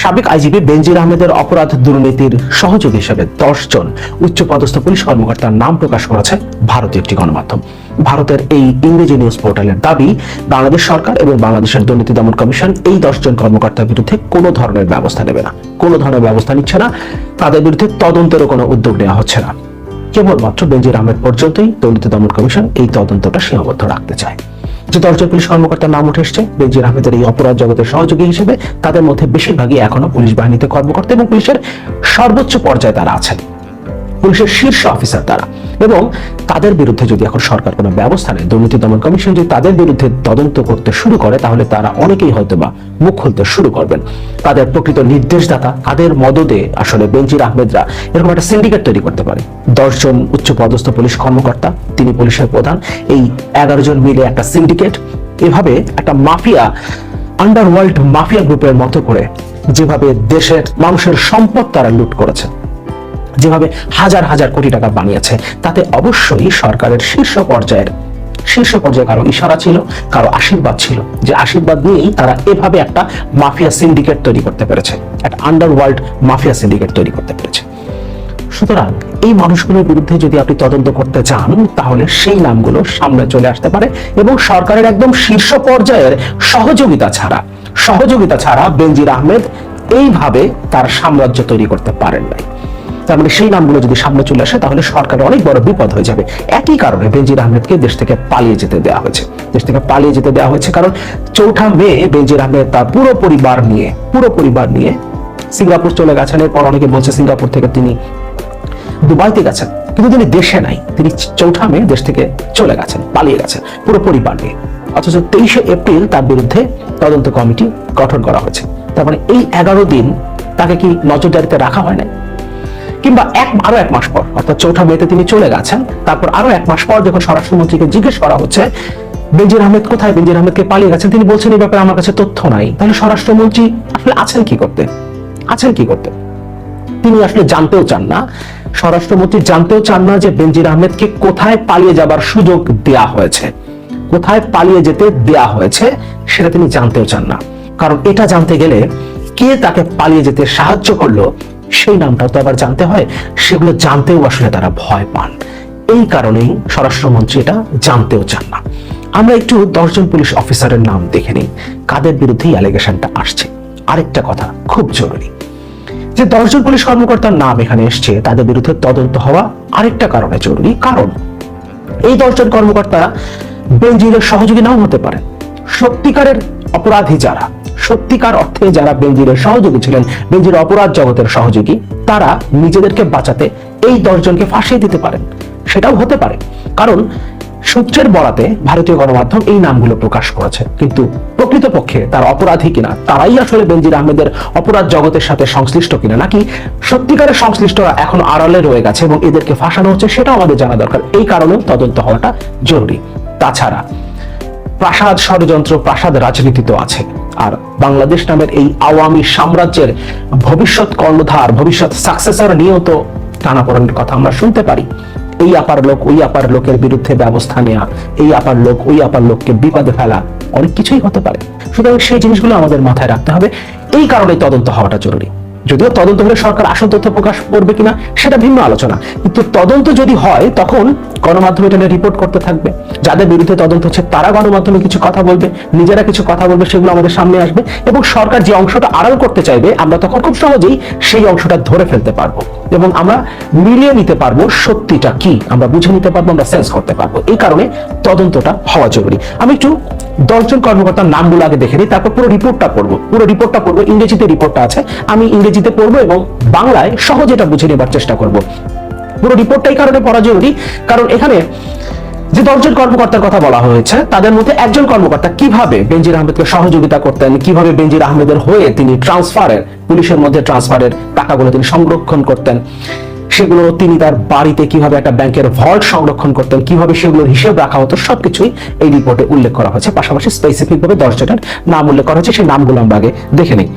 সাবেক আইজিপি বেনজির আহমেদের অপরাধ দুর্নীতির সহযোগী হিসেবে দশ জন উচ্চপদস্থ পুলিশ কর্মকর্তার নাম প্রকাশ করেছে ভারতীয় একটি গণমাধ্যম। ভারতের এই ইংরেজি নিউজ পোর্টালের দাবি, বাংলাদেশ সরকার এবং বাংলাদেশের দুর্নীতি দমন কমিশন এই দশজন কর্মকর্তার বিরুদ্ধে কোনো ধরনের ব্যবস্থা নেবে না। কোনো ধরনের ব্যবস্থা নিচ্ছে না। তাদের বিরুদ্ধে তদন্তেরও কোনো উদ্যোগ নেওয়া হচ্ছে না। কেবলমাত্র বেনজির আহমেদ পর্যন্তই দুর্নীতি দমন কমিশন এই তদন্তটা সীমাবদ্ধ রাখতে চায়। যে দশজন পুলিশ কর্মকর্তার নাম উঠে এসছে, বেজির আহমেদের এই অপরাধ জগতের সহযোগী হিসেবে তাদের মধ্যে বেশিরভাগই এখনও পুলিশ বাহিনীতে কর্মকর্তা এবং পুলিশের সর্বোচ্চ পর্যায়ে তারা আছেন। পুলিশের শীর্ষ অফিসার তারা। এবং তাদের বিরুদ্ধে যদি এখন সরকার কোনো ব্যবস্থা নেয়, দুর্নীতি দমন কমিশন যদি তাদের বিরুদ্ধে তদন্ত করতে শুরু করে, তাহলে তারা অনেকেই হয়তো বা মুখ খুলতে শুরু করবেন। তাদের প্রকৃত নির্দেশদাতা, তাদের মদদে আসলে বেনজির আহমেদরা এরকম একটা সিন্ডিকেট তৈরি করতে পারে। দশজন উচ্চ পদস্থ পুলিশ কর্মকর্তা, তিনি পুলিশের প্রধান, এই এগারো জন মিলে একটা সিন্ডিকেট এভাবে একটা মাফিয়া আন্ডারওয়ার্ল্ড মাফিয়া গ্রুপের মতো করে যেভাবে দেশের মানুষের সম্পদ তারা লুট করেছে। যেভাবে হাজার হাজার কোটি টাকা বানিয়েছে, তাতে অবশ্যই সরকারের শীর্ষ পর্যায়ের, শীর্ষ পর্যায়ে কারও ইশারা ছিল, কারও আশীর্বাদ ছিল। যে আশীর্বাদ নিয়েই তারা এভাবে একটা মাফিয়া সিন্ডিকেট তৈরি করতে পেরেছে, একটা আন্ডারওয়ার্ল্ড মাফিয়া সিন্ডিকেট তৈরি করতে পেরেছে। সুতরাং এই মানুষগুলোর বিরুদ্ধে যদি আপনি তদন্ত করতে চান, তাহলে সেই নামগুলো সামনে চলে আসতে পারে এবং সরকারের একদম শীর্ষ পর্যায়ের সহযোগিতা ছাড়া সহযোগিতা ছাড়া বেনজির আহমেদ এইভাবে তার সাম্রাজ্য তৈরি করতে পারেন নাই। তার মানে সেই নামগুলো যদি সামনে চলে আসে, তাহলে সরকারের অনেক বড় বিপদ হয়ে যাবে। একই কারণে বেনজির আহমেদকে দেশ থেকে পালিয়ে যেতে দেওয়া হয়েছে। দেশ থেকে পালিয়ে যেতে দেওয়া হয়েছে কারণ চৌঠা মে বেনজির আহমেদ তার পুরো পরিবার নিয়ে, পুরো পরিবার নিয়ে সিঙ্গাপুর চলে গেছেন। এরপর অনেকে বলছে সিঙ্গাপুর থেকে তিনি দুবাইতে গেছেন। কিন্তু তিনি দেশে নাই। তিনি চৌঠা মে দেশ থেকে চলে গেছেন, পালিয়ে গেছেন পুরো পরিবার নিয়ে। অথচ তেইশে এপ্রিল তার বিরুদ্ধে তদন্ত কমিটি গঠন করা হয়েছে। তার মানে এই এগারো দিন তাকে কি নজরদারিতে রাখা হয় নাই? কিংবা এক আরও এক মাস পর, অর্থাৎ চৌঠা মেতে তিনি চলে গেছেন। তারপর আরও এক মাস পর যখন স্বরাষ্ট্রমন্ত্রীকে জিজ্ঞেস করা হচ্ছে, বেনজির আহমেদ কোথায়? বেনজির আহমেদকে পালিয়ে গেছেন। তিনি বলছেন এই ব্যাপারে আমার কাছে তথ্য নাই। তাহলে স্বরাষ্ট্রমন্ত্রী আসলে আছেন কি করতে? আছেন কি করতে? তিনি আসলে জানতেও চান না। স্বরাষ্ট্রমন্ত্রী জানতেও চান না যে বেনজির আহমেদকে কোথায় পালিয়ে যাবার সুযোগ দেয়া হয়েছে। কোথায় পালিয়ে যেতে দেয়া হয়েছে, সেটা তিনি জানতেও চান না। কারণ এটা জানতে গেলে কে তাকে পালিয়ে যেতে সাহায্য করল সেই নামটাও তো আবার জানতে হয়, সেগুলো জানতেও আসলে তারা ভয় পান। এই কারণেই স্বরাষ্ট্রমন্ত্রী এটা জানতেও চান না। আমরা একটু দশজন পুলিশ অফিসারের নাম দেখে নিই। কাদের বিরুদ্ধে অ্যালিগেশনটা আসছে? আরেকটা কথা, খুব জরুরি। যে দশজন পুলিশ কর্মকর্তার নাম এখানে এসছে, তাদের বিরুদ্ধে তদন্ত হওয়া আরেকটা কারণে জরুরি। কারণ, এই দশজন কর্মকর্তা বেনজিরের সহযোগী নাও হতে পারেন। সত্যিকারের অপরাধী যারা সত্যিকার অর্থে যারা বেনজিরের সহযোগী ছিলেন, বেনজির অপরাধ জগতের সহযোগী, তারা নিজেদেরকে বাঁচাতে এই দশজনকে ফাঁসিয়ে দিতে পারেন। সেটাও হতে পারে। কারণ সূত্রের বরাতে ভারতীয় গণমাধ্যম এই নামগুলো প্রকাশ করেছে। কিন্তু প্রকৃতপক্ষে তার অপরাধী কিনা, তারাই আসলে বেনজির আহমেদের অপরাধ জগতের সাথে সংশ্লিষ্ট কিনা, নাকি সত্যিকারের সংশ্লিষ্টরা এখন আড়ালে রয়ে গেছে এবং এদেরকে ফাঁসানো হচ্ছে, সেটাও আমাদের জানা দরকার। এই কারণেও তদন্ত হওয়াটা জরুরি। তাছাড়া প্রাসাদ ষড়যন্ত্র প্রাসাদ রাজনীতি তো আছে। আর বাংলাদেশ নামের এই আওয়ামী সাম্রাজ্যের ভবিষ্যৎ কর্ণধার, ভবিষ্যৎ সাকসেসর নিয়েও তো টানাপোড়েনের কথা আমরা শুনতে পারি। এই আপার লোক, ওই আপার লোকের বিরুদ্ধে ব্যবস্থা নেওয়া এই আপার লোক, ওই আপার লোককে বিপদে ফেলা, অনেক কিছুই হতে পারে। সুতরাং সেই জিনিসগুলো আমাদের মাথায় রাখতে হবে। এই কারণে তদন্ত হওয়াটা জরুরি। যদিও তদন্ত হলে সরকার আসল তথ্য প্রকাশ করবে কিনা সেটা ভিন্ন আলোচনা। কিন্তু তদন্ত যদি হয়, তখন গণমাধ্যম এটা রিপোর্ট করতে থাকবে। যাদের বিরুদ্ধে তদন্ত হচ্ছে, তারা গণমাধ্যমে কিছু কথা বলবে, নিজেরা কিছু কথা বলবে, সেগুলো আমাদের সামনে আসবে এবং সরকার যে অংশটা আড়াল করতে চাইবে, আমরা তখন খুব সহজেই সেই অংশটা ধরে ফেলতে পারব এবং আমরা মিলিয়ে নিতে পারব সত্যিটা কি, আমরা বুঝে নিতে পারব, আমরা সেন্স করতে পারব। এই কারণে তদন্তটা হওয়া জরুরি। আমি একটু দশজন কর্মকর্তার নামগুলো আগে দেখে নিই, তারপর পুরো রিপোর্টটা পড়ব। পুরো রিপোর্টটা পড়ব, ইংরেজিতে রিপোর্টটা আছে। আমি ইংরেজিতে পড়ব এবং বাংলায় সহজে এটা বুঝে নেবার চেষ্টা করব। পুরো রিপোর্টটা এই কারণে পড়া জরুরি, কারণ এখানে যে দশজন কর্মকর্তার কথা বলা হয়েছে, তাদের মধ্যে একজন কর্মকর্তা কীভাবে বেনজির আহমেদকে সহযোগিতা করতেন, কীভাবে বেনজির আহমেদের হয়ে তিনি ট্রান্সফারের পুলিশের মধ্যে ট্রান্সফারের টাকাগুলো তিনি সংরক্ষণ করতেন, সেগুলো তিনি তার বাড়িতে কীভাবে একটা ব্যাংকের ভল্ট সংরক্ষণ করতেন, কীভাবে সেগুলোর হিসেব রাখা হতো, সবকিছুই এই রিপোর্টে উল্লেখ করা হয়েছে। পাশাপাশি স্পেসিফিক ভাবে দশ জনের নাম উল্লেখ করা হয়েছে, সেই নামগুলো আমরা আগে দেখে নিই।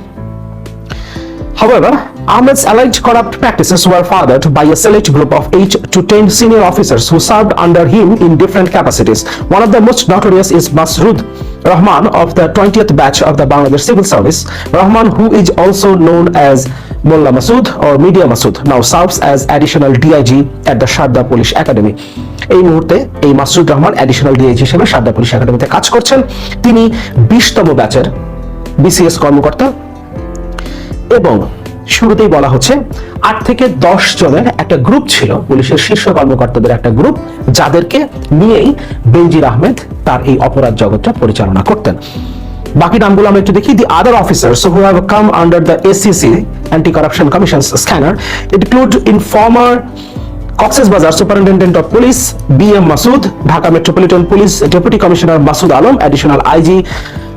However, Ahmed's alleged corrupt practices were fathered by a select group of 8 to 10 senior officers who served under him in different capacities. One of the most notorious is Masrood Rahman of the 20th batch of the Bangladesh Civil Service. Rahman, who is also known as Mullah Masood or Media Masood, now serves as additional DIG at the Sharda Police Academy. এই মুহূর্তে এই Masud Rahman additional DIG হিসেবে Sarada police একাডেমিতে কাজ করছেন তিনি বিশতম ব্যাচের বিসিএস কর্মকর্তা এবং শুরুতেই বলা হচ্ছে আট থেকে দশ জনের একটা গ্রুপ ছিল, পুলিশের শীর্ষ কর্মকর্তাদের একটা গ্রুপ, যাদেরকে নিয়েই বেনজির আহমেদ তার এই অপরাধ জগৎটা পরিচালনা করতেন। বাকি নামগুলো আমরা একটু দেখি। The other officers who have come under the ACC anti corruption commission scanner include informer Cox's Bazar superintendent of police B M Masud, Dhaka metropolitan police, deputy commissioner Masud Alam additional IG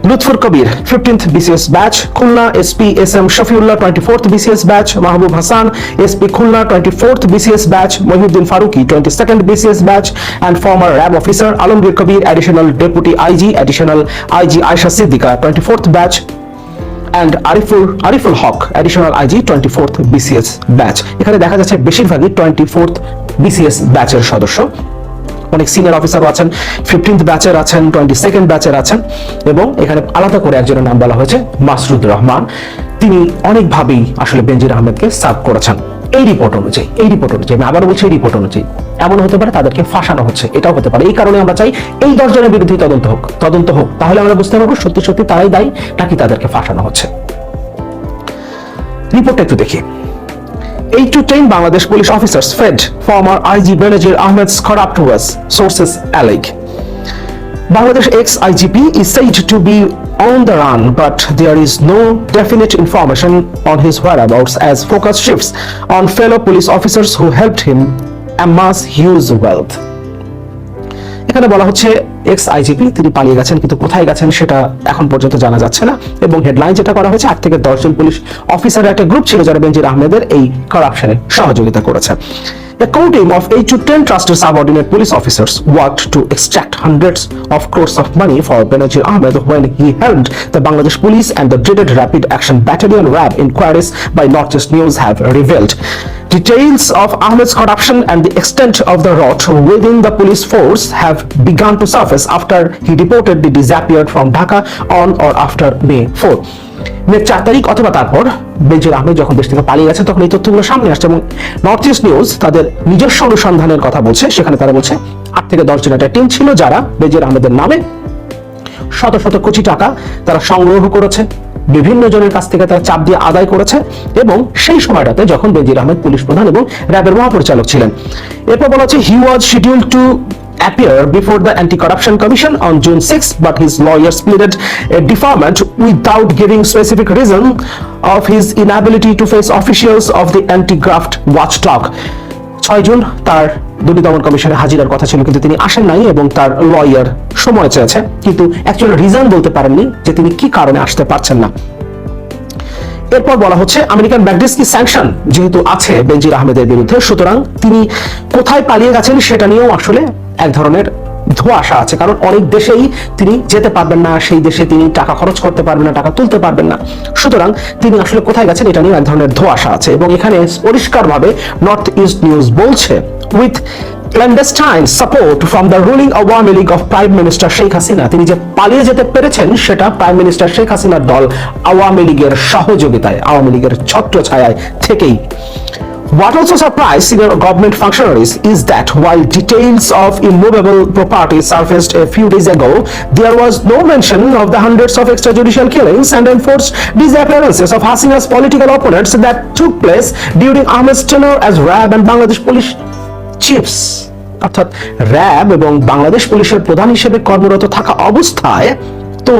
Lutfur Kabir fifteenth BCS batch Khulna SP S M Shafiullah twenty fourth BCS batch Mahbub Hasan SP Khulna twenty fourth BCS batch Mohiuddin Faruki twenty second BCS batch and former RAB officer Alamgir Kabir additional deputy IG additional IG Ayesha Siddika twenty fourth batch and Ariful Ariful Haq additional IG twenty fourth BCS batch এখানে দেখা যাচ্ছে বেশিরভাগই twenty fourth BCS ব্যাচের সদস্য। অনেক senior officer আছেন fifteenth ব্যাচের আছেন টোয়েন্টি সেকেন্ড ব্যাচের আছেন এবং এখানে আলাদা করে একজনের নাম বলা হয়েছে মাসরুদ রহমান। তিনি অনেকভাবেই আসলে বেনজির আহমেদকে সার্ভ করেছেন। এই রিপোর্ট অনুযায়ী এই রিপোর্ট অনুযায়ী আমি আবারও বলছি এই রিপোর্ট অনুযায়ী এমন হতে পারে তাদেরকে ফাঁসানো হচ্ছে এটাও হতে পারে। এই কারণে আমরা চাই এই দশজনের বিরুদ্ধে তদন্ত হোক তদন্ত হোক। তাহলে আমরা বুঝতে পারব সত্যি সত্যি তারাই দায়ী নাকি তাদেরকে ফাঁসানো হচ্ছে। রিপোর্টটা একটু দেখি। 8 to 10 Bangladesh police officers fed former IG Benazir Ahmed's corrupt ways, sources allege. Bangladesh ex-IGP is said to be on the run, but there is no definite information on his whereabouts as focus shifts on fellow police officers who helped him amass huge wealth. এখানে বলা হচ্ছে x IGP তিনি পালিয়ে গেছেন কিন্তু কোথায় গেছেন সেটা এখন পর্যন্ত জানা যাচ্ছে না এবং হেডলাইন যেটা করা হয়েছে আট থেকে দশজন পুলিশ অফিসারের একটা গ্রুপ ছিল যারা বেনজির আহমেদের এই করাপশনে সহযোগিতা করেছে A core team of 8 to 10 trusted subordinate police officers worked to extract hundreds of crores of money for Benazir Ahmed when he helmed the Bangladesh police and the dreaded Rapid Action Battalion RAB inquiries by Northeast News have revealed. Details of Ahmed's corruption and the extent of the rot within the police force have begun to surface after he reportedly disappeared from Dhaka on or after May 4. মে চার তারিখ অথবা তারপর বেনজির আহমেদ যখন দেশ থেকে পালিয়ে গেছে, তখন এই তথ্যগুলো সামনে আসছে এবং নর্থ ইস্ট নিউজ তাদের নিজস্ব অনুসন্ধানের কথা বলছে। সেখানে তারা বলছে, আট থেকে দশ জন একটা টিম ছিল যারা বেনজির আহমেদের নামে শত শত কোটি টাকা তারা সংগ্রহ করেছে। বিভিন্ন জনের কাছ থেকে তারা চাপ দিয়ে আদায় করেছে এবং সেই সময়টাতে যখন বেনজির আহমেদ পুলিশ প্রধান এবং র্যাবের মহাপরিচালক ছিলেন। এরপর বলা হচ্ছে he was schedule to appear before the Anti-Corruption Commission on June 6, but his lawyers pleaded a deferment without giving specific reason of his inability to face officials of the anti-graft watchdog. ছয় June তার দুর্নীতি কমিশনে হাজিরার কথা ছিল কিন্তু তিনি আসেন নাই এবং তার লয়ার সময় চেয়েছে কিন্তু অ্যাকচুয়ালি রিজন বলতে পারেননি যে তিনি কি কারণে আসতে পারছেন না এরপর বলা হচ্ছে, আমেরিকান ম্যাগনেসকি স্যাংশন যেহেতু আছে বেনজির আহমেদের বিরুদ্ধে, সুতরাং তিনি কোথায় পালিয়ে গেছেন সেটা নিয়েও আসলে এক ধরনের ধোঁয়াশা আছে। কারণ অনেক দেশেই তিনি যেতে পারবেন না, সেই দেশে তিনি টাকা খরচ করতে পারবেন না, টাকা তুলতে পারবেন না। সুতরাং তিনি আসলে কোথায় গেছেন এটা নিয়ে এক ধরনের ধোঁয়াশা আছে। এবং এখানে পরিষ্কারভাবে নর্থ ইস্ট নিউজ বলছে with clandestine support from the ruling Awami League of Prime Minister Sheikh Hasina তিনি যে পালিয়ে যেতে পেরেছেন সেটা প্রাইম মিনিস্টার শেখ হাসিনার দল আওয়ামী লীগের সহযোগিতায় আওয়ামী লীগের ছত্র ছায়ায় থেকেই What also surprised senior government functionaries is that while details of immovable property surfaced a few days ago, there was no mention of the hundreds of extrajudicial killings and enforced disappearances of Hasina's political opponents that took place during Ahmed's tenure as RAB and Bangladesh police chiefs. অর্থাৎ RAB এবং বাংলাদেশ পুলিশের প্রধান হিসেবে কর্মরত থাকা অবস্থায় তো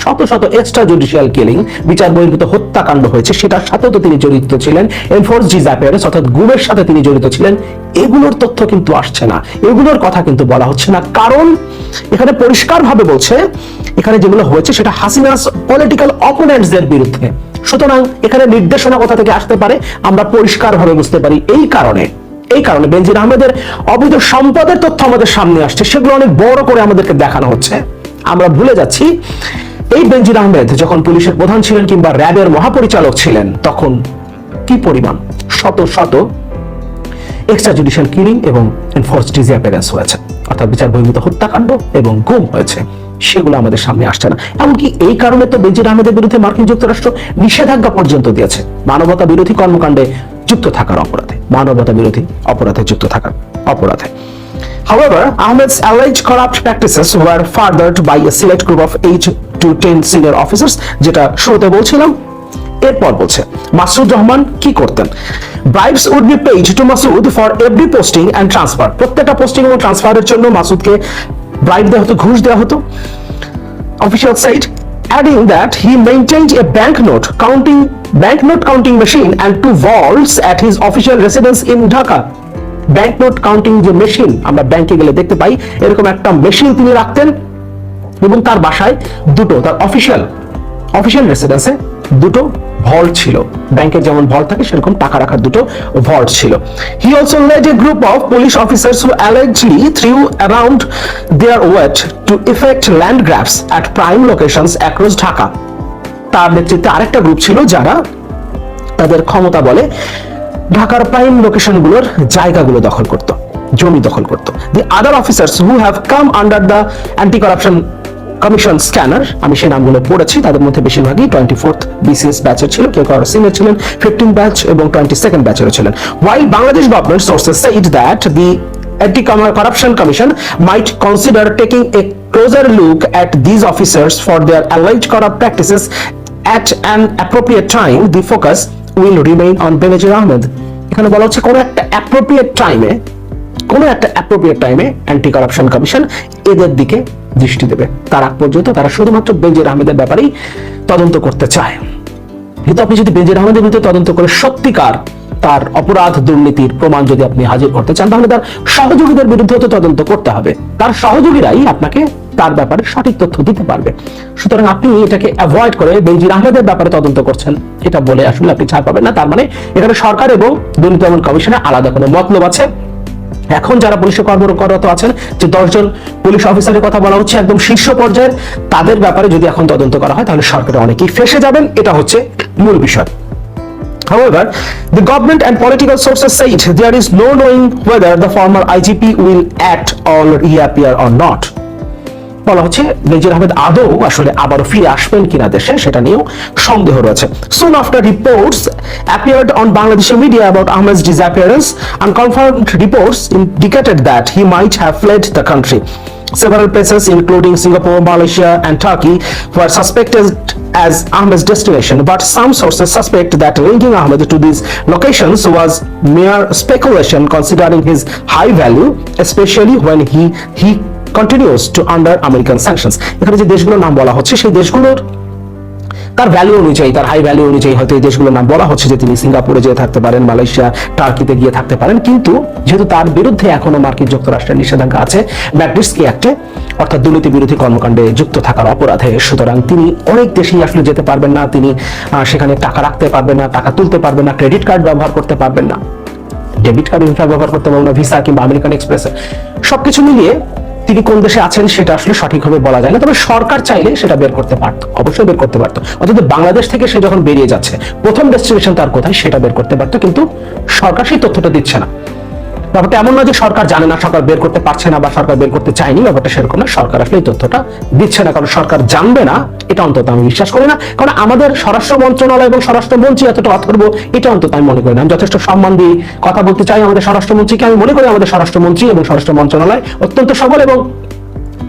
শত শত এক্সট্রা জুডিশিয়াল কিলিং বিচার বহির্ভূত হত্যাকাণ্ড হয়েছে, সেটার সাথেও তো তিনি জড়িত ছিলেন। এনফোর্স ডিজাপিয়ারেন্স অর্থাৎ গুমের সাথে তিনি জড়িত ছিলেন, এগুলোর তথ্য কিন্তু আসছে না। এগুলোর কথা কিন্তু বলা হচ্ছে না। কারণ এখানে পরিষ্কারভাবে বলছে, এখানে যেগুলো হয়েছে, সেটা হাসিনাস পলিটিক্যাল অপোনেন্টসদের বিরুদ্ধে। সুতরাং এখানে নির্দেশনা কোথা থেকে আসতে পারে, আমরা পরিষ্কারভাবে বুঝতে পারি। এই কারণে এই কারণে বেনজির আহমেদের অবৈধ সম্পদের তথ্য আমাদের সামনে আসছে। সেগুলো অনেক বড় করে আমাদেরকে দেখানো হচ্ছে। আমরা ভুলে যাচ্ছি, এই বেনজির আহমেদ যখন পুলিশের প্রধান ছিলেন কিংবা র্যাবের মহাপরিচালক ছিলেন, তখন কি পরিমাণ শত শত এক্সট্রা জুডিশিয়াল কিলিং এবং এনফোর্স ডিসঅ্যাপিয়ারেন্স হয়েছে। অর্থাৎ বিচার বহির্ভূত হত্যাকাণ্ড এবং গুম হয়েছে। সেগুলো আমাদের সামনে আসছে না। এমনকি এই কারণে তো বেজির আহমেদের বিরুদ্ধে মার্কিন যুক্তরাষ্ট্র নিষেধাজ্ঞা পর্যন্ত দিয়েছে। মানবতা বিরোধী কর্মকাণ্ডে যুক্ত থাকার অপরাধে মানবতা বিরোধী অপরাধে যুক্ত থাকার অপরাধে। However, Ahmed's alleged corrupt practices were furthered by a select group of 8 to 10 senior officers যেটা শুরুতে বলছিলাম এরপর বলছে মাসুদ রহমান কি করতেন? Bribes would be paid to Masud for every posting and transfer প্রত্যেকটা পোস্টিং এবং ট্রান্সফারের জন্য মাসুদকে ব্রাইব দেওয়া হতো ঘুষ দেওয়া হতো। Official said adding that he maintained a banknote counting banknote counting machine and two vaults at his official residence in Dhaka. Banknote counting যে মেশিন আমরা ব্যাংকে গেলে দেখতে পাই, এরকম একটা মেশিন তিনি রাখতেন এবং তার বাসায় দুটো, তার অফিসিয়াল অফিসিয়াল রেসিডেন্সে দুটো ভল্ট ছিল। ব্যাংকে যেমন ভল্ট থাকে, সেরকম টাকা রাখার দুটো ভল্ট ছিল। He also led a group of police officers who allegedly threw around their weight to effect land grabs at prime locations across Dhaka তার নেতৃত্বে আরেকটা গ্রুপ ছিল যারা তাদের ক্ষমতা বলে ঢাকার প্রাইম লোকেশনগুলোর জায়গাগুলো দখল করত, জমি দখল করত। The other officers who have come under the anti corruption commission scanner আমি সেই নামগুলো পড়েছি, তাদের মধ্যে বেশিরভাগই টোয়েন্টি ফোর্থ বিসিএস ব্যাচের ছিল, কেউ কারও সিনিয়র ছিলেন ফিফটিন ব্যাচ এবং টোয়েন্টি সেকেন্ড ব্যাচেরও ছিলেন। While Bangladesh government sources said that the Anti-Corruption commission might consider taking a closer look at these officers for their alleged corrupt practices at an appropriate time. The focus will remain on Benazir Ahmed. এখানে বলা হচ্ছে, কোনো একটা appropriate টাইমে কোনো একটা appropriate টাইমে anti corruption commission এদের দিকে দৃষ্টি দেবে তার আগ পর্যন্ত তারা শুধুমাত্র বেনজির আহমেদের ব্যাপারেই তদন্ত করতে চায় কিন্তু আপনি যদি বেনজির আহমেদের বিরুদ্ধে তদন্ত করে সত্যিকার তার অপরাধ দুর্নীতির প্রমাণ যদি আপনি হাজির করতে চান, তাহলে তার সহযোগীদের বিরুদ্ধে তদন্ত করতে হবে তার সহযোগীরাই আপনাকে তার ব্যাপারে সঠিক তথ্য দিতে পারবে। সুতরাং আপনি এটাকে অ্যাভয়েড করে বেনজির আহমেদের ব্যাপারে তদন্ত করছেন। এটা বলে আসলে আপনি ছাড় পাবেন না। তার মানে এখানে সরকার এবং দুর্নীতি দমন কমিশনের আলাদা কোনো মতলব আছে। এখন যারা পুলিশে কর্মরত আছেন যে দশজন পুলিশ অফিসারের কথা বলা হচ্ছে একদম শীর্ষ পর্যায়ের তাদের ব্যাপারে যদি এখন তদন্ত করা হয় তাহলে সরকারে অনেকেই ফেসে যাবেন। এটা হচ্ছে মূল বিষয়। However, the government and political sources said there is no knowing whether the former IGP will act or reappear or not. বলা হচ্ছে বেজির আহমেদ আদৌ আসলে আবারও ফিরে আসবেন কিনা দেশে সেটা নিয়েও সন্দেহ রয়েছে soon after reports appeared on Bangladeshi media about Ahmed's disappearance unconfirmed reports indicated that he might have fled the country Several places, including Singapore, Malaysia, and Turkey, were suspected as Ahmed's destination, but some sources suspect that linking Ahmed to these locations was mere speculation considering his high value, especially when he he continues to under American sanctions. এখানে যে দেশগুলোর নাম বলা হচ্ছে, সেই দেশগুলোর তার value অনুযায়ী, তার হাই ভ্যালু অনুযায়ী হয়তো এই দেশগুলোর নাম বলা হচ্ছে যে তিনি সিঙ্গাপুরে যেয়ে থাকতে পারেন, মালয়েশিয়া, টার্কিতে গিয়ে থাকতে পারেন কিন্তু যেহেতু তার বিরুদ্ধে এখনও মার্কিন যুক্তরাষ্ট্রের নিষেধাজ্ঞা আছে ম্যাগনিটস্কি অ্যাক্টে অর্থাৎ দুর্নীতি বিরোধী কর্মকাণ্ডে যুক্ত থাকার অপরাধে, সুতরাং তিনি অনেক দেশেই আসলে যেতে পারবেন না, তিনি সেখানে টাকা রাখতে পারবেন না, টাকা তুলতে পারবেন না ক্রেডিট কার্ড ব্যবহার করতে পারবেন না ডেবিট কার্ড ইনফ্রা ব্যবহার করতে পারবেন না ভিসা কিংবা আমেরিকান এক্সপ্রেস সবকিছু মিলিয়ে তিনি কোন দেশে আছেন সেটা আসলে সঠিকভাবে বলা যায় না। তবে সরকার চাইলে সেটা বের করতে পারত, অবশ্যই বের করতে পারত। অর্থাৎ বাংলাদেশ থেকে সে যখন বেরিয়ে যাচ্ছে, প্রথম ডেস্টিনেশন তার কোথায় সেটা বের করতে পারত। কিন্তু সরকার সেই তথ্যটা দিচ্ছে না। ব্যাপারটা এমন না যে সরকার জানে না, সরকার বের করতে পারছে না বা সরকার বের করতে চায়নি, ব্যাপারটা সেরকম না। সরকার আসলে এই তথ্যটা দিচ্ছে না, কারণ সরকার জানবে না, এটা অন্তত আমি বিশ্বাস করি না। কারণ আমাদের স্বরাষ্ট্র মন্ত্রণালয় এবং স্বরাষ্ট্রমন্ত্রী এতটা অথর্ব এটা অন্তত আমি মনে করি না। আমি যথেষ্ট সম্মান দিয়ে কথা বলতে চাই আমাদের স্বরাষ্ট্রমন্ত্রীকে। আমি মনে করি আমাদের স্বরাষ্ট্রমন্ত্রী এবং স্বরাষ্ট্র মন্ত্রণালয় অত্যন্ত সবল এবং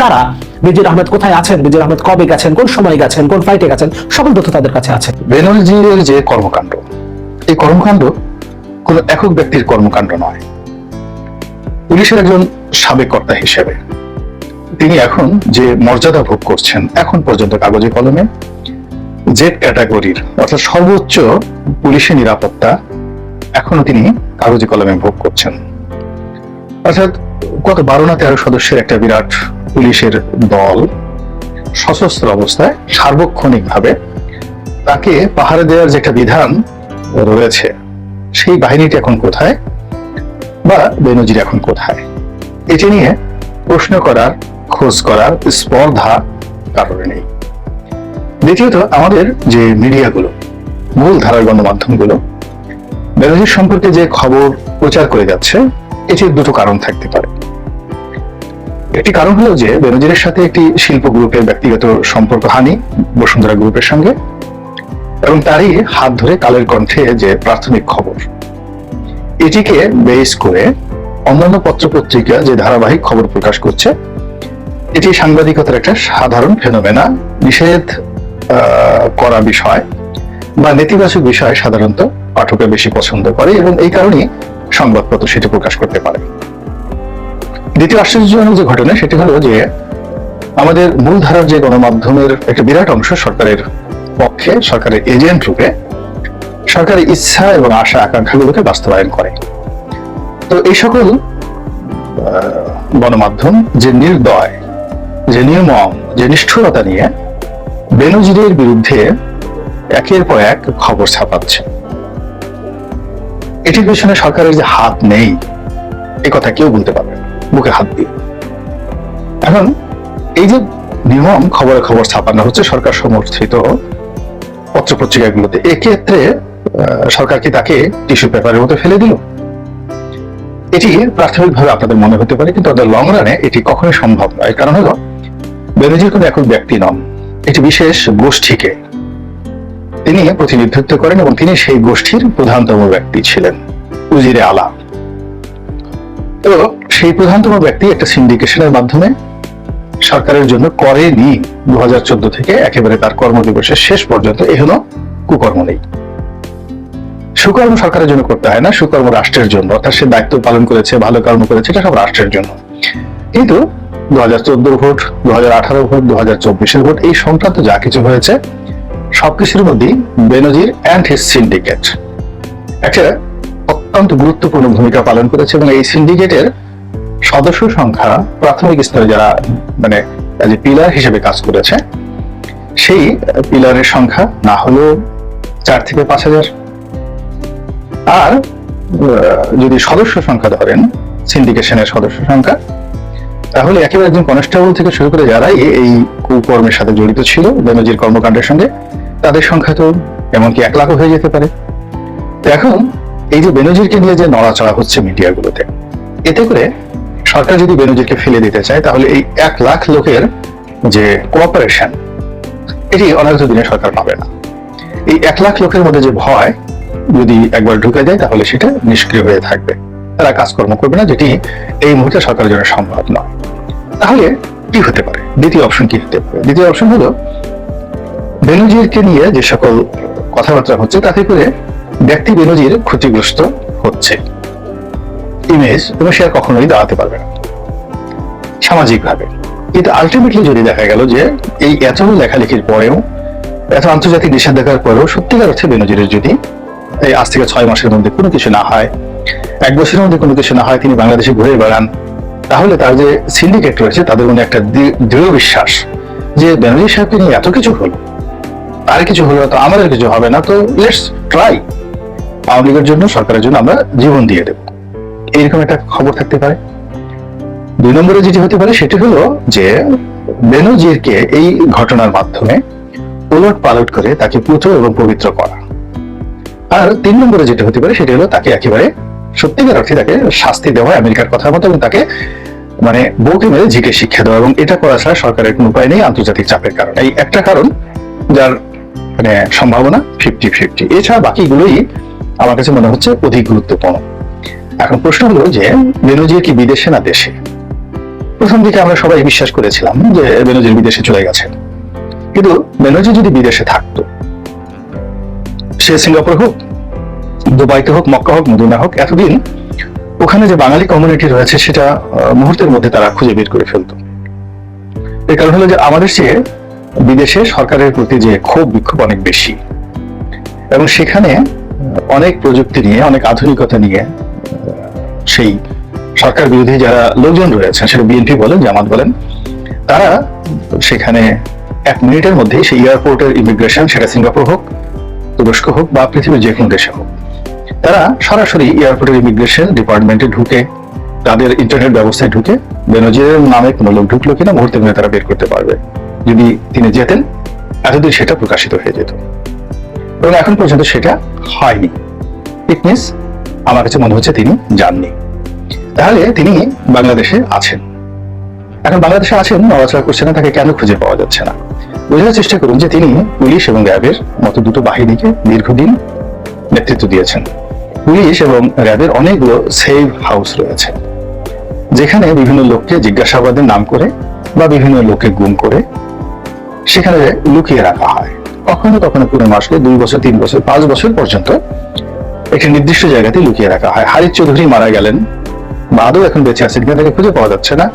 তারা বেজির আহমেদ কোথায় আছেন, বেজির আহমেদ কবে গেছেন, কোন সময় গেছেন, কোন ফ্লাইটে গেছেন, সকল তথ্য তাদের কাছে আছে। বেনজিরের যে কর্মকাণ্ড, এই কর্মকাণ্ড কোন একক ব্যক্তির কর্মকাণ্ড নয়। পুলিশের একজন সাবেক কর্তা হিসেবে। তিনি এখন যে মর্যাদা ভোগ করছেন, এখন পর্যন্ত কাগজে কলমে জেড ক্যাটাগরির, অর্থাৎ সর্বোচ্চ পুলিশের নিরাপত্তা এখনও তিনি কাগজে কলমে ভোগ করছেন। অর্থাৎ কত বারো না তেরো সদস্যের একটা বিরাট পুলিশের দল সশস্ত্র অবস্থায় সার্বক্ষণিকভাবে তাকে পাহাড়ে দেওয়ার যে একটা বিধান রয়েছে, সেই বাহিনীটি এখন কোথায়? বা বেনজির এখন কোথায়? এটি নিয়ে প্রশ্ন করার, খোঁজ করার স্পর্ধা কারণে নেই। দ্বিতীয়ত, আমাদের যে মিডিয়াগুলো, মূল ধারার গণমাধ্যমগুলো, বেনজির সম্পর্কে যে খবর প্রচার করে যাচ্ছে, এটির দুটো কারণ থাকতে পারে। একটি কারণ হলো যে, বেনজিরের সাথে একটি শিল্প গ্রুপের ব্যক্তিগত সম্পর্ক হানি বসুন্ধরা গ্রুপের সঙ্গে, এবং তারই হাত ধরে কালের কণ্ঠে যে প্রাথমিক খবর। এটিকে বেস করে অন্যান্য পত্রপত্রিকা যে ধারাবাহিক খবর প্রকাশ করছে, এটি সাংবাদিকতার একটা সাধারণ ফেনোমেনা, নিষেধ করা বিষয় বা নেতিবাচক বিষয় সাধারণত পাঠকে বেশি পছন্দ করে এবং এই কারণেই সংবাদপত্র সেটি প্রকাশ করতে পারে। দ্বিতীয় আশ্চর্যজনক যে ঘটনা সেটি হলো যে আমাদের মূলধারার যে গণমাধ্যমের একটা বিরাট অংশ সরকারের পক্ষে, সরকারের এজেন্ট রূপে সরকারের ইচ্ছা এবং আশা আকাঙ্ক্ষাগুলোকে বাস্তবায়ন করে। তো এই সকল গণমাধ্যম যে নির্দয়, যে নির্মম, যে নিষ্ঠুরতা নিয়ে বেনজিরের বিরুদ্ধে একের পর এক খবর ছাপাচ্ছে। এটির পেছনে সরকারের যে হাত নেই এই কথা কেউ বলতে পারবে বুকে হাত দিয়ে। এখন এই যে নিয়ম খবরে খবর ছাপানো হচ্ছে, সরকার সমর্থিত পত্র পত্রিকাগুলোতে এক্ষেত্রে সরকার কি তাকে টিস্যু পেপারের মতো ফেলে দিল? এটি প্রাথমিকভাবে আপনাদের মনে হতে পারে, কিন্তু তাদের লং রানে এটি কখনোই সম্ভব নয়। কারণ হলো, বেনজির কোনো একক ব্যক্তি নন, এটি বিশেষ গোষ্ঠীকে। তিনি প্রতিনিধিত্ব করেন এবং তিনি সেই গোষ্ঠীর প্রধানতম ব্যক্তি ছিলেন, উজিরে আলা। তো সেই প্রধানতম ব্যক্তি একটা সিন্ডিকেশনের মাধ্যমে সরকারের জন্য করেনি। দু হাজার চোদ্দ থেকে একেবারে তার কর্মদিবসের শেষ পর্যন্ত এ হলো কুকর্ম নেই। সুকর্ম সরকারের জন্য করতে হয় না, সুকর্ম রাষ্ট্রের জন্য। অর্থাৎ সে দায়িত্ব পালন করেছে, ভালো কর্ম করেছে, এটা সব রাষ্ট্রের জন্য। কিন্তু দু হাজার চোদ্দ ভোট দু হাজার আঠারো ভোট দু হাজার চব্বিশের ভোট, এই সংক্রান্ত যা কিছু হয়েছে সবকিছুর মধ্যেই বেনজির অ্যান্ড হিস সিন্ডিকেট একটা অত্যন্ত গুরুত্বপূর্ণ ভূমিকা পালন করেছে এবং এই সিন্ডিকেটের সদস্য সংখ্যা প্রাথমিক স্তরে যারা মানে পিলার হিসেবে কাজ করেছে, সেই পিলারের সংখ্যা না হলেও চার থেকে পাঁচ হাজার আর যদি সদস্য সংখ্যা ধরেন সিন্ডিকেশনের সদস্য সংখ্যা, তাহলে একেবারে একজন কনস্টেবল থেকে শুরু করে যারা এই- এই কুকর্মের সাথে জড়িত ছিল, বেনজির কর্মকাণ্ডের সঙ্গে, তাদের সংখ্যা তো এমনকি এক লাখও হয়ে যেতে পারে। এখন, এই যে বেনজিরকে নিয়ে যে নড়াচড়া হচ্ছে মিডিয়াগুলোতে, এতে করে সরকার যদি বেনজিরকে ফেলে দিতে চায়, তাহলে এই এক লাখ লোকের যে কোঅপারেশন এটি অনাগত দিনে সরকার পাবে না। এই এক লাখ লোকের মধ্যে যে ভয় যদি একবার ঢুকে যায়, তাহলে সেটা নিষ্ক্রিয় হয়ে থাকবে। তারা কাজকর্ম করবে না, যেটি এই মুহূর্তে সরকারের জন্য সম্ভব নয়। তাহলে কি হতে পারে? দ্বিতীয় অপশন কি হতে পারে? দ্বিতীয় অপশন হলো, বেনজিরকে নিয়ে যে সকল কথাবার্তা হচ্ছে, তাতে করে ব্যক্তি বেনজির ক্ষতিগ্রস্ত হচ্ছে। ইমেজ এবং সে আর কখনোই দাঁড়াতে পারবে না। সামাজিকভাবে। কিন্তু আলটিমেটলি যদি দেখা গেল যে এই এত লেখালেখির পরেও, এত আন্তর্জাতিক নিষেধাজ্ঞার পরেও সত্যিকার অর্থে বেনজিরের যদি এই আজ থেকে ছয় মাসের মধ্যে কোনো কিছু না হয়, এক বছরের মধ্যে কোনো কিছু না হয়, তিনি বাংলাদেশে ঘুরে বেড়ান, তাহলে তার যে সিন্ডিকেট রয়েছে, তাদের মধ্যে একটা দৃঢ় বিশ্বাস যে ব্যানার্জি সাহেবকে নিয়ে এত কিছু হলো, আর কিছু হলো তো আমাদের কিছু হবে না, তো লেটস ট্রাই আওয়ামী লীগের জন্য, সরকারের জন্য আমরা জীবন দিয়ে দেব। এইরকম একটা খবর থাকতে পারে। দুই নম্বরে যেটি হতে পারে, সেটি হলো যে বেনজিরকে এই ঘটনার মাধ্যমে উলট পালট করে তাকে পুত্র এবং পবিত্র করা। আর তিন নম্বরে যেটা হতে পারে, সেটা হলো তাকে একেবারে সত্যিকার অর্থে তাকে শাস্তি দেওয়া, আমেরিকার কথা মতো, এবং তাকে মানে বউকে মেরে জিকে শিক্ষা দেওয়া, এবং এটা করা ছাড়া সরকারের কোনো উপায় নেই আন্তর্জাতিক চাপের কারণে। এই একটা কারণ যার মানে সম্ভাবনা ফিফটি ফিফটি এছাড়া বাকিগুলোই আমার কাছে মনে হচ্ছে অধিক গুরুত্বপূর্ণ। এখন প্রশ্ন হলো যে, বেনজির কি বিদেশে না দেশে? প্রথম দিকে আমরা সবাই বিশ্বাস করেছিলাম যে বেনজির বিদেশে চলে গেছে কিন্তু বেনজির যদি বিদেশে থাকতো সে সিঙ্গাপুর হোক, দুবাইতে হোক, মক্কা হোক, মদিনা হোক, এতদিন ওখানে যে বাঙালি কমিউনিটি রয়েছে সেটা মুহূর্তের মধ্যে তারা খুঁজে বের করে ফেলতো। এর কারণ হলো যে আমাদের চেয়ে বিদেশে সরকারের প্রতি যে ক্ষোভ, বিক্ষোভ অনেক বেশি। এবং সেখানে অনেক প্রযুক্তি নিয়ে, অনেক আধুনিকতা নিয়ে সেই সরকার বিরোধী যারা লোকজন রয়েছেন সেটা বিএনপি বলেন, জামাত বলেন, তারা সেখানে এক মিনিটের মধ্যেই সেই এয়ারপোর্টের ইমিগ্রেশন সেটা সিঙ্গাপুর হোক তুরস্ক হোক বা পৃথিবীর যে কোনো দেশে হোক, তারা সরাসরি এয়ারপোর্টের ইমিগ্রেশন ডিপার্টমেন্টে ঢুকে, তাদের ইন্টারনেট ব্যবস্থায় ঢুকে বেনজিরের নামে কোনো লোক ঢুকলো কিনা মুহূর্তের মধ্যে তারা বের করতে পারবে। যদি তিনি যেতেন, এতদিন সেটা প্রকাশিত হয়ে যেত। এবং এখন পর্যন্ত সেটা হয়নি। ইট মিনস আমার কাছে মনে হচ্ছে তিনি যাননি। তাহলে তিনি বাংলাদেশে আছেন। এখন বাংলাদেশে আছেন, নড়াচড়া করছে না, তাকে কেন খুঁজে পাওয়া যাচ্ছে না? বোঝার চেষ্টা করুন যে তিনি পুলিশ এবং র্যাবের মতো দুটো বাহিনীকে দীর্ঘদিন নেতৃত্ব দিয়েছেন। পুলিশ এবং র্যাবের অনেকগুলো সেভ হাউস রয়েছে, যেখানে বিভিন্ন লোককে জিজ্ঞাসাবাদের নাম করে বা বিভিন্ন লোককে গুম করে সেখানে লুকিয়ে রাখা হয়। কখনো কখনো পুরো মাসকে দুই বছর, তিন বছর, পাঁচ বছর পর্যন্ত একটি নির্দিষ্ট জায়গাতে লুকিয়ে রাখা হয়। হারিফ চৌধুরী মারা গেলেন বা আদৌ এখন বেঁচে আছেন কিনা তাকে খুঁজে পাওয়া যাচ্ছে না।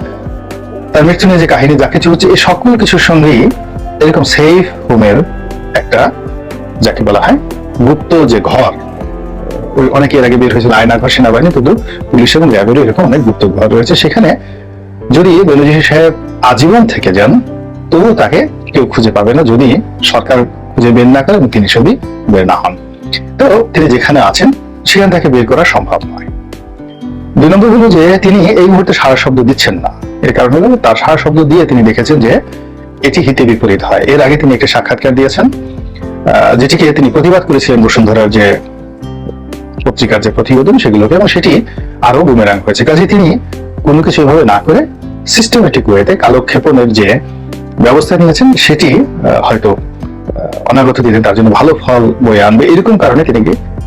তার মৃত্যু নিয়ে যে কাহিনী যা কিছু হচ্ছে এই সকল কিছুর সঙ্গেই এরকম সেফ হোমের একটা, যাকে বলা হয় গুপ্ত যে ঘর, ওই অনেকে এর আগে বের হয়েছিল, আয়না ঘর, সেনাবাহিনী, কিন্তু পুলিশ এবং র্যাবেরও এরকম অনেক গুপ্ত ঘর রয়েছে। সেখানে যদি বেনজির সাহেব আজীবন থেকে যান, তবুও তাকে কেউ খুঁজে পাবে না, যদি সরকার খুঁজে বের না করে তিনি যদি বের না হন। তো তিনি যেখানে আছেন, সেখান থেকে বের করা সম্ভব নয়। দুই নম্বর হলো যে, তিনি এই মুহূর্তে সারা শব্দ দিচ্ছেন না। এর কারণ হলো তার সারা শব্দ দিয়ে তিনি দেখেছেন যে এটি হিতে বিপরীত হয়। এর আগে তিনি একটি সাক্ষাৎকার দিয়েছেন যেটিকে তিনি প্রতিবাদ করেছিলেন বসুন্ধরার যে পত্রিকার যে প্রতিবেদন সেগুলোকে, এবং সেটি আরও বুমেরাং হয়েছে। কাজে তিনি কোনো কিছু এভাবে না করে সিস্টেমেটিক ওয়েতে কালক্ষেপণের যে ব্যবস্থা নিয়েছেন, সেটি হয়তো অনাগত দিনে তার জন্য ভালো ফল বয়ে আনবে। এরকম কারণে তিনি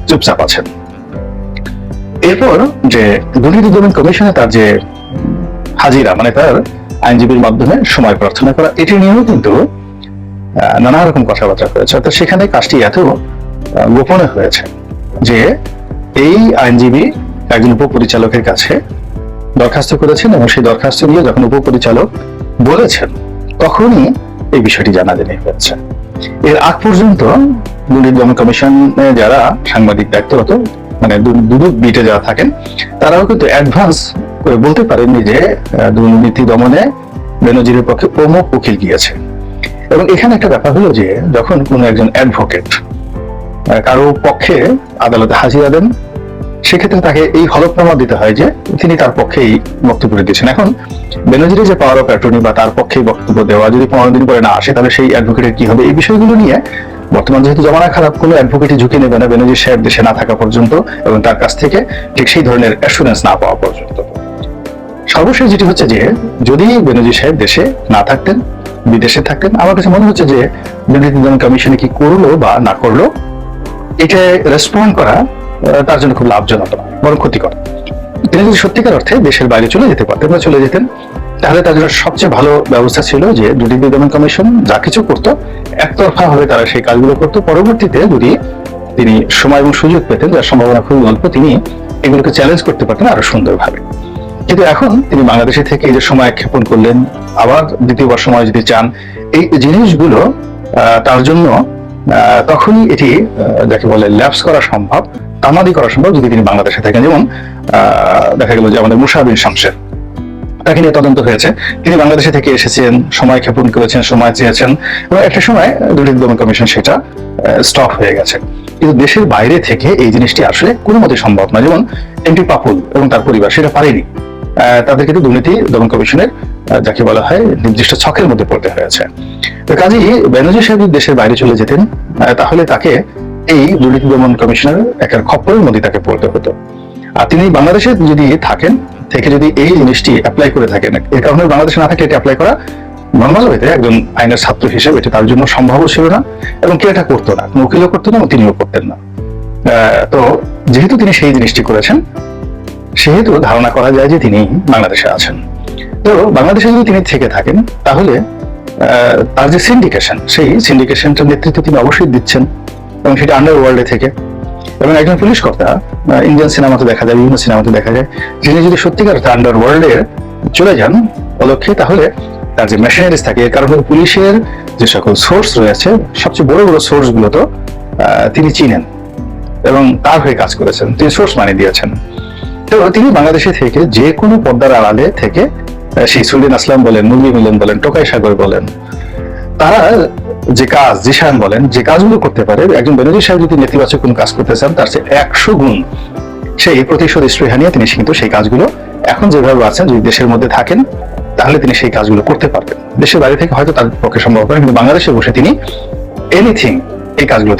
চুপচাপ আছেন। এরপর যে দুর্নীতি দমন কমিশনে তার যে হাজিরা মানে তার আইনজীবীর মাধ্যমে সময় প্রার্থনা করা, এটি নিয়েও কিন্তু নানা রকম কথাবার্তা হয়েছে। অর্থাৎ সেখানে কাজটি এত গোপনে হয়েছে যে এই আইনজীবী একজন উপপরিচালকের কাছে দরখাস্ত করেছেন এবং সেই দরখাস্ত নিয়ে যখন উপপরিচালক বলেছেন, তখনই এই বিষয়টি জানাজানি হয়েছে। এর আগ পর্যন্ত দুর্নীতি দমন কমিশনে যারা সাংবাদিক দায়িত্বরত মানে দুদক বিটে যারা থাকেন, তারাও কিন্তু অ্যাডভান্স করে বলতে পারেননি যে দুর্নীতি দমনে বেনজিরের পক্ষে প্রমুখ উকিল গিয়েছে। এবং এখানে একটা ব্যাপার হলো যে, যখন কোনো একজন অ্যাডভোকেট কারও পক্ষে আদালতে হাজিরা দেন, সেক্ষেত্রে তাকে এই হলফনামা দিতে হয় যে, তিনি তার পক্ষেই বক্তব্য দিয়েছেন। এখন বেনজিরের যে পাওয়ার অফ অ্যাটর্নি বা তার পক্ষেই বক্তব্য দেওয়া যদি পনেরো দিন পরে না আসে, তাহলে সেই অ্যাডভোকেটের কি হবে? এই বিষয়গুলো নিয়ে বর্তমান যেহেতু জমানা খারাপ, কোনো অ্যাডভোকেটই ঝুঁকি নেবে না। বেনজির সাহেব দেশে না থাকা পর্যন্ত এবং তার কাছ থেকে ঠিক সেই ধরনের অ্যাসুরেন্স না পাওয়া পর্যন্ত। সর্বশেষ যেটি হচ্ছে যে, যদি বেনজির সাহেব দেশে না থাকতেন, বিদেশে থাকতেন, আমার কাছে মনে হচ্ছে যে দুর্নীতি দমন কমিশনে কি করল বা না করল এটা রেসপন্ড করা তার জন্য খুব লাভজনক বরং ক্ষতিকর। তিনি যদি সত্যিকার অর্থে দেশের বাইরে চলে যেতে পারতেন বা চলে যেতেন, তাহলে তার জন্য সবচেয়ে ভালো ব্যবস্থা ছিল যে দুর্নীতি দমন কমিশন যা কিছু করতো, একতরফা ভাবে তারা সেই কাজগুলো করতো। পরবর্তীতে যদি তিনি সময় এবং সুযোগ পেতেন, যার সম্ভাবনা খুবই অল্প, তিনি এগুলোকে চ্যালেঞ্জ করতে পারতেন আরও সুন্দরভাবে। কিন্তু এখন তিনি বাংলাদেশে থেকে এই যে সময় ক্ষেপণ করলেন, আবার দ্বিতীয়বার সময় যদি চান, এই জিনিসগুলো তার জন্য তখনই এটি যাকে বলে ল্যাপস করা সম্ভব, তামাদি করা সম্ভব যদি তিনি বাংলাদেশে থাকেন। যেমন দেখা গেল যে আমাদের মুশাবিন শামসের। তাকে নিয়ে তদন্ত হয়েছে। তিনি বাংলাদেশে থেকে এসেছেন, সময় ক্ষেপণ করেছেন, সময় চেয়েছেন, এবং একটা সময় দুর্নীতি দমন কমিশন সেটা স্টপ হয়ে গেছে। কিন্তু দেশের বাইরে থেকে এই জিনিসটি আসলে কোনো মতে সম্ভব না। যেমন এমপি পাপুল এবং তার পরিবার, সেটা পারেনি। তাদের কিন্তু দুর্নীতি দমন কমিশনের যাকে বলা হয় নির্দিষ্ট ছকের মধ্যে পড়তে হয়েছে। তো কাজেই ব্যানার্জি সাহেব যদি দেশের বাইরে চলে যেতেন তাহলে তাকে এই দুর্নীতি দমন কমিশনের একটা খপ্পরের মধ্যে তাকে পড়তে হতো। আর তিনি বাংলাদেশে যদি থাকেন, থেকে যদি এই জিনিসটি অ্যাপ্লাই করে থাকেন, এর কারণে বাংলাদেশে না থাকলে এটা অ্যাপ্লাই করা নর্মাল হইতে একজন আইনের ছাত্র হিসেবে, এটা তার জন্য সম্ভব ছিল না এবং কেউ এটা করতো না উকিলও করতো না তিনিও করতেন না। তো যেহেতু তিনি সেই জিনিসটি করেছেন সেহেতু ধারণা করা যায় যে তিনি বাংলাদেশে আছেন। তো বাংলাদেশে যদি তিনি থেকে থাকেন, তাহলে তার যে সিন্ডিকেশন সেই সিন্ডিকেশনটার নেতৃত্ব তিনি অবশ্যই দিচ্ছেন, এবং সেটা আন্ডার ওয়ার্ল্ডে থেকে। এবং একজন পুলিশ কর্তা ইন্ডিয়ান সিনেমাতে দেখা যায়, বিভিন্ন সিনেমাতে দেখা যায়, যিনি যদি সত্যিকার আন্ডার ওয়ার্ল্ডে চলে যান অলক্ষে তাহলে তার যে মেশিনারিজ থাকে কারণে পুলিশের যে সকল সোর্স রয়েছে, সবচেয়ে বড় বড় সোর্সগুলো তো তিনি চিনেন, এবং তার হয়ে কাজ করেছেন। তিনি সোর্স মানি দিয়েছেন। তো তিনি বাংলাদেশে থেকে যে কোনো পর্দার আড়ালে থেকে সেই সুলিন আসলাম বলেন মুরগি মিলন বলেন, টোকাই সাগর বলেন, তারা যে কাজ, জিশান বলেন, যে কাজগুলো করতে পারে, একজন বেনজির সাহেব যদি নেতিবাচক কোনো কাজ করতে চান, তার চেয়ে একশো গুণ সেই প্রতিশোধ স্পৃহা নিয়ে তিনি কিন্তু সেই কাজগুলো এখন যেভাবে আছেন, যদি দেশের মধ্যে থাকেন, তাহলে তিনি সেই কাজগুলো করতে পারবেন। দেশের বাইরে থেকে হয়তো তাদের পক্ষে সম্ভব হবে কিন্তু বাংলাদেশে বসে তিনি এনিথিং এই কাজগুলো